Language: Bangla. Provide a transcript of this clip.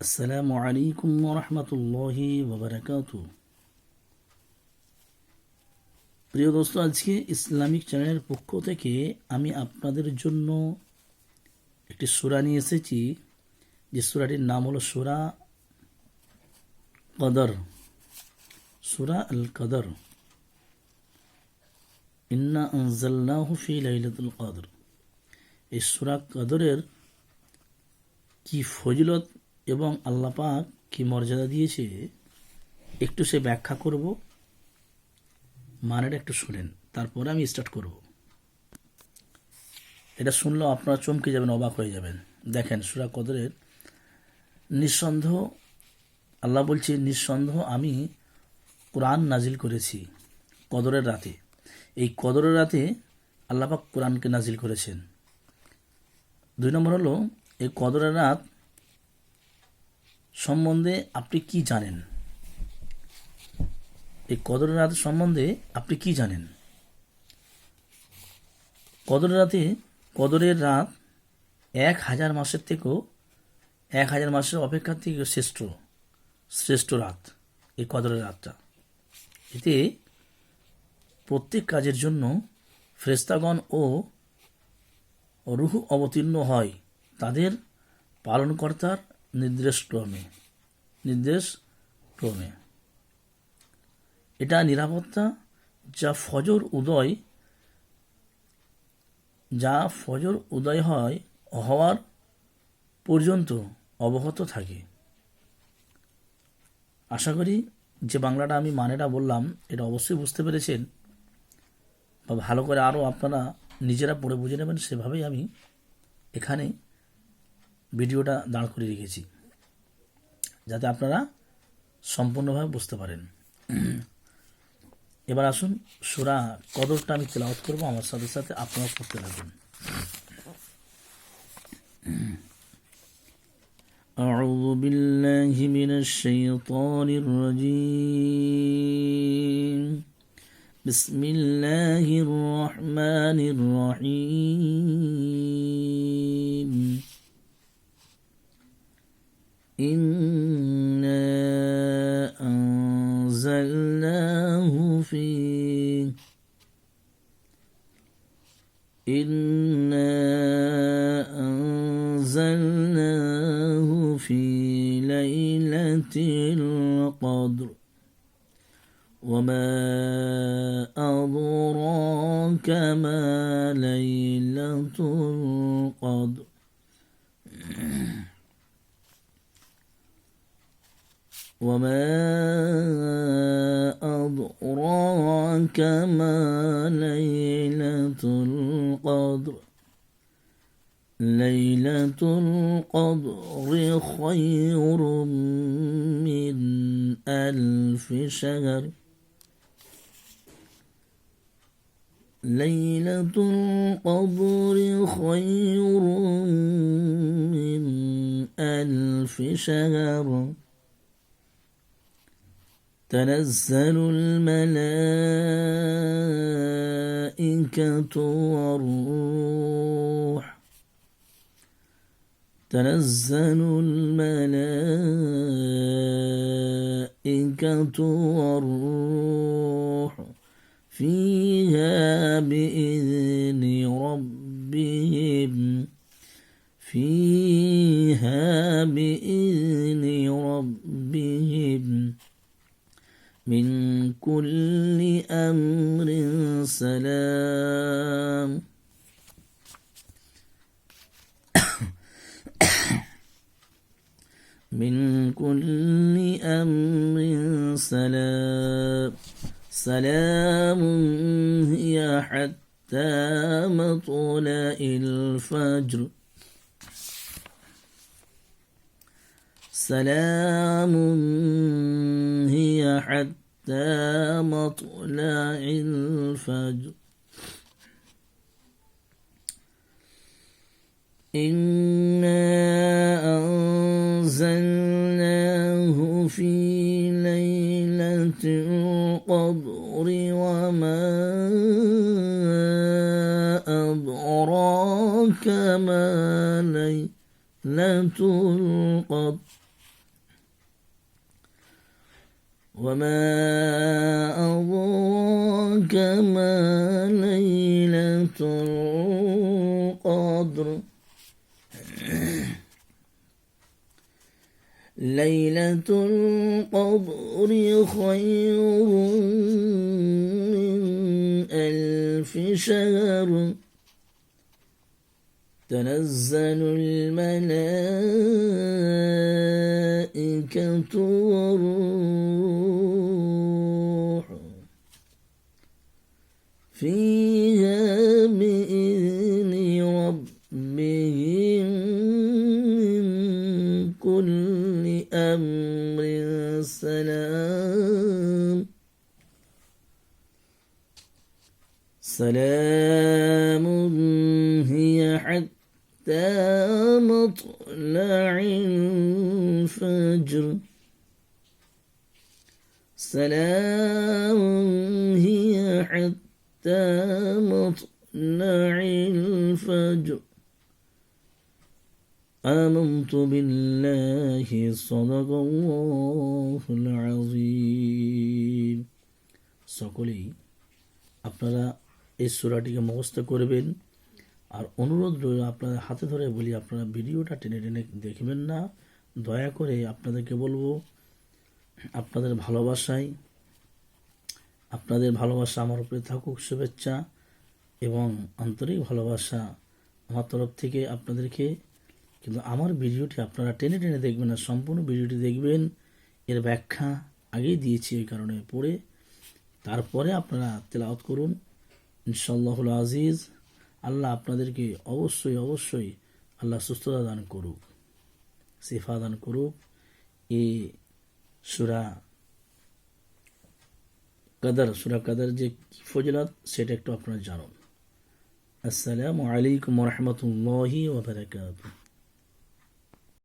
আসসালামু আলাইকুম রহমতুল্লাহি ওবরাকাত প্রিয় দোস্ত, আজকে ইসলামিক চ্যানেলের পক্ষ থেকে আমি আপনাদের জন্য একটি সুরা নিয়ে এসেছি। যে সুরাটির নাম হলো সুরা কদর। সুরা আল কদর। ইন্না ফি লাইলাতুল কদর। এই সুরা কদরের কি ফজিলত এবং আল্লাহ পাক কি মর্যাদা দিয়েছে? একটু সে ব্যাখ্যা করব মানেটা একটু শুনেন, তারপরে আমি স্টার্ট করব। এটা শুনলেও আপনারা চমকে যাবেন, অবাক হয়ে যাবেন। দেখেন, সুরা কদরের নিঃসন্দেহ, আল্লাহ বলছে, নিঃসন্দেহ আমি কোরআন নাজিল করেছি কদরের রাতে। এই কদরের রাতে আল্লাপাক কোরআনকে নাজিল করেছেন। দুই নম্বর হলো, এই কদরের রাত সম্বন্ধে আপনি কি জানেন? এই কদরের রাত সম্বন্ধে আপনি কি জানেন? কদরের রাতে কদরের রাত এক হাজার মাসের থেকেও এক হাজার মাসের অপেক্ষা থেকে শ্রেষ্ঠ শ্রেষ্ঠ রাত এই কদরের রাতটা। এতে প্রত্যেক কাজের জন্য ফ্রেস্তাগণ ও রুহ অবতীর্ণ হয়, তাদের পালনকর্তার নির্দেশ ক্রমে নির্দেশ ক্রমে। এটা নিরাপত্তা যা ফজর উদয়, যা ফজর উদয় হয় হওয়ার পর্যন্ত অবগত থাকে। আশা করি যে বাংলাটা আমি মানেটা বললাম, এটা অবশ্যই বুঝতে পেরেছেন। বা ভালো করে আরও আপনারা নিজেরা পড়ে বুঝে নেবেন, সেভাবেই আমি এখানে ভিডিওটা দাঁড় করিয়ে রেখেছি। যাতে আপনারা সম্পূর্ণভাবে বুঝতে পারেন এবার আসুন সুরা কদরটা আমি তেলাওয়াত করবো আমার সাথে সাথে আপনারা পড়তে থাকুন أعوذ بالله من الشيطان الرجيم بسم الله الرحمن الرحيم إنا أنزلناه في إنا أنزلناه في ليلة القدر. وما أدراك ما ليلة القدر. وما أدراك ما ليلة القدر ليلة القدر خير من ألف شهر ليلة القدر خير من ألف شهر تنزل الملائكة والروح. تنزل الملائكة والروح فيها بإذن ربهم. فيها من كل أمر سلام. من كل أمر سلام. سلام هي حتى مطلع الفجر. سلام هي حتى مطلع الفجر. إنا أنزلناه في ليلة القدر وما أدراك ما ليلة القدر. وما أدراك ما ليلة القدر ليلة القدر خير من ألف شهر تنزل الملائكة والروح فيها بإذن ربهم من كل أمر سلام. سلام هي حتى مطلع الفجر. سلام هي حتى مطلع الفجر آمنت بالله صدق الله العظيم সকলেই আপনারা এই সুরাটিকে মুখস্থ করবেন আর অনুরোধ রইল আপনাদের হাতে ধরে বলি আপনারা ভিডিওটা টেনে টেনে দেখবেন না দয়া করে আপনাদেরকে বলবো আপনাদের ভালোবাসায় আপনাদের ভালোবাসা আমার উপরে থাকুক, শুভেচ্ছা এবং আন্তরিক ভালোবাসা আমার তরফ থেকে আপনাদেরকে। কিন্তু আমার ভিডিওটি আপনারা টেনে টেনে দেখবেন না, সম্পূর্ণ ভিডিওটি দেখবেন। এর ব্যাখ্যা আগেই দিয়েছি এই কারণে পড়ে। তারপরে আপনারা তেলাওয়াত করুন। ইনশাল্লাহুল আজিজ। আল্লাহ আপনাদেরকে অবশ্যই অবশ্যই আল্লাহ সুস্থতা দান করুক সিফা দান করুক। এই সুরা কাদার সুরা কাদার যে কি ফজিলত সেটা একটু আপনারা জানুন। আসসালামু আলাইকুম রহমতুল্লাহি ওবরাকাতুহ